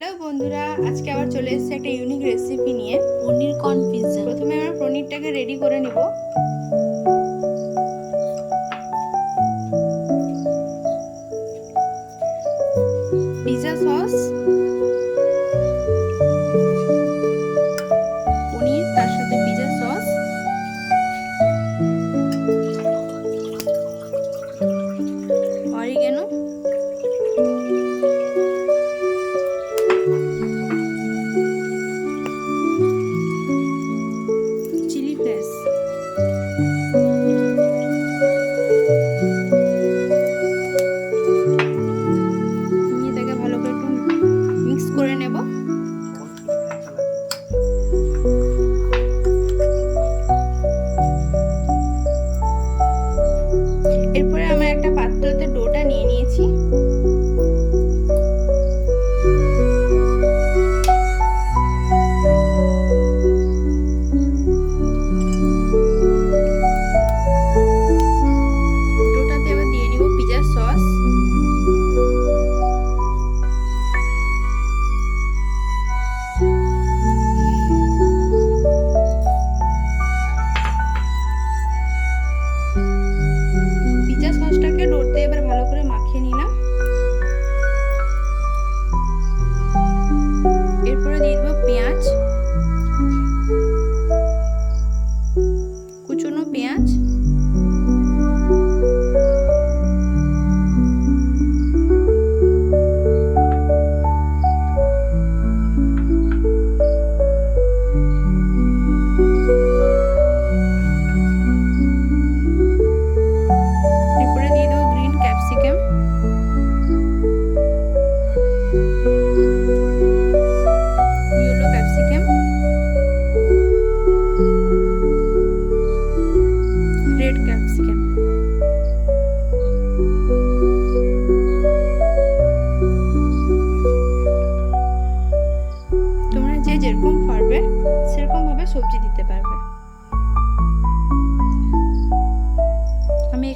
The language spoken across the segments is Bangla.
হ্যালো বন্ধুরা, আজকে আবার চলে এসেছি একটা ইউনিক রেসিপি নিয়ে, পনির কর্ন পিৎজা প্রথমে আমরা পনিরটাকে রেডি করে নিব।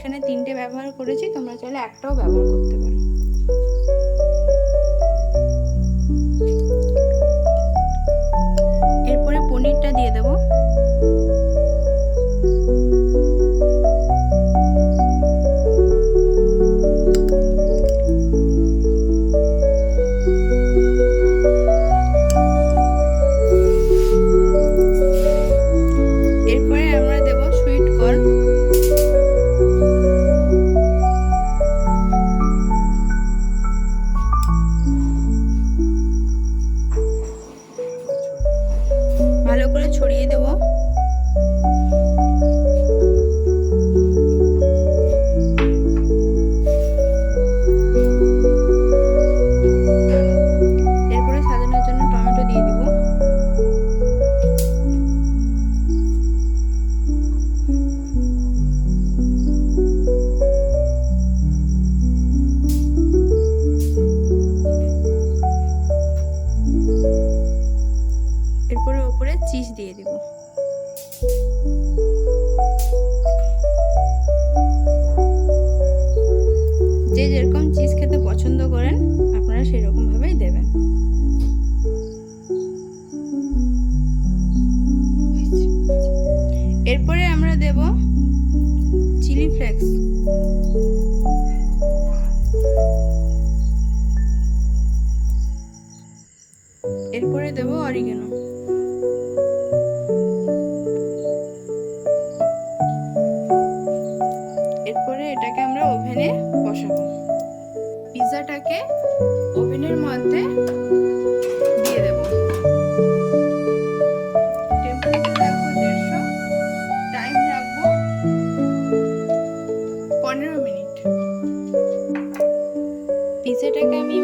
এখানে তিনটে ব্যবহার করেছি তোমরা চাইলে একটাও ব্যবহার করতে পারো। চিজ দিয়ে দিব। যে যেরকম চিজ খেতে পছন্দ করেন, আপনারা সেরকম ভাবেই দেবেন। এরপরে আমরা দেব চিলি ফ্লেক্স। এরপরে দেব অরিগেনো। ওভেনে বসাবো। পিৎজাটাকে ওভেনের মধ্যে দিয়ে দেব। টেম্পারেচার রাখব পনেরো মিনিট। পিৎজাটাকে আমি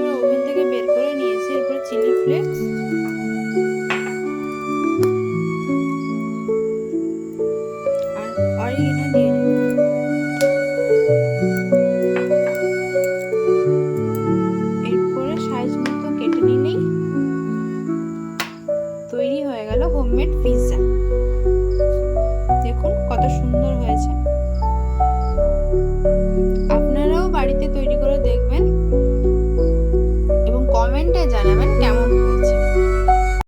visa.